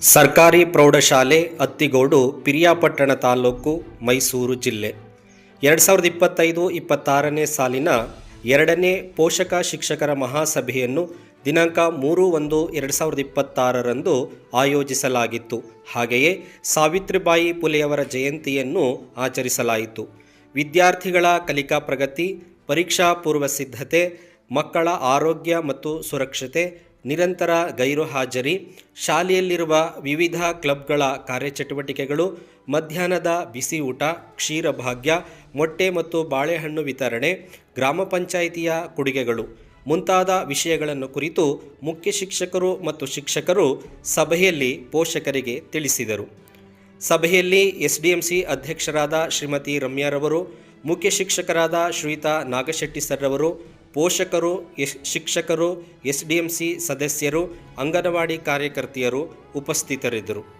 ಸರ್ಕಾರಿ ಪ್ರೌಢಶಾಲೆ ಅತ್ತಿಗೋಡು ಪಿರಿಯಾಪಟ್ಟಣ ತಾಲೂಕು ಮೈಸೂರು ಜಿಲ್ಲೆ. ಎರಡು ಸಾವಿರದ ಇಪ್ಪತ್ತೈದು ಇಪ್ಪತ್ತಾರನೇ ಸಾಲಿನ ಎರಡನೇ ಪೋಷಕ ಶಿಕ್ಷಕರ ಮಹಾಸಭೆಯನ್ನು ದಿನಾಂಕ ಮೂರು ಒಂದು ಎರಡು ಸಾವಿರದ ಇಪ್ಪತ್ತಾರರಂದು ಆಯೋಜಿಸಲಾಗಿತ್ತು. ಹಾಗೆಯೇ ಸಾವಿತ್ರಿಬಾಯಿ ಪುಲೆಯವರ ಜಯಂತಿಯನ್ನು ಆಚರಿಸಲಾಯಿತು. ವಿದ್ಯಾರ್ಥಿಗಳ ಕಲಿಕಾ ಪ್ರಗತಿ, ಪರೀಕ್ಷಾ ಪೂರ್ವ ಸಿದ್ಧತೆ, ಮಕ್ಕಳ ಆರೋಗ್ಯ ಮತ್ತು ಸುರಕ್ಷತೆ ನಿರಂತರ ಗೈರು ಹಾಜರಿ ಶಾಲೆಯಲ್ಲಿರುವ ವಿವಿಧ ಕ್ಲಬ್ಗಳ ಕಾರ್ಯಚಟುವಟಿಕೆಗಳು, ಮಧ್ಯಾಹ್ನದ ಬಿಸಿ ಊಟ ಕ್ಷೀರಭಾಗ್ಯ, ಮೊಟ್ಟೆ ಮತ್ತು ಬಾಳೆಹಣ್ಣು ವಿತರಣೆ, ಗ್ರಾಮ ಪಂಚಾಯಿತಿಯ ಕೊಡುಗೆಗಳು. ಮುಂತಾದ ವಿಷಯಗಳನ್ನು ಕುರಿತು ಮುಖ್ಯ ಶಿಕ್ಷಕರು ಮತ್ತು ಶಿಕ್ಷಕರು ಸಭೆಯಲ್ಲಿ ಪೋಷಕರಿಗೆ ತಿಳಿಸಿದರು. ಸಭೆಯಲ್ಲಿ ಎಸ್ಡಿಎಂಸಿ ಅಧ್ಯಕ್ಷರಾದ ಶ್ರೀಮತಿ ರಮ್ಯಾರವರು, ಮುಖ್ಯ ಶಿಕ್ಷಕರಾದ ಶ್ರೀತಾ ನಾಗಶೆಟ್ಟಿ ಸರ್ರವರು ಪೋಷಕರು ಎಸ್ ಶಿಕ್ಷಕರು ಎಸ್ಡಿಎಂಸಿ ಸದಸ್ಯರು ಅಂಗನವಾಡಿ ಕಾರ್ಯಕರ್ತೆಯರು ಉಪಸ್ಥಿತರಿದ್ದರು.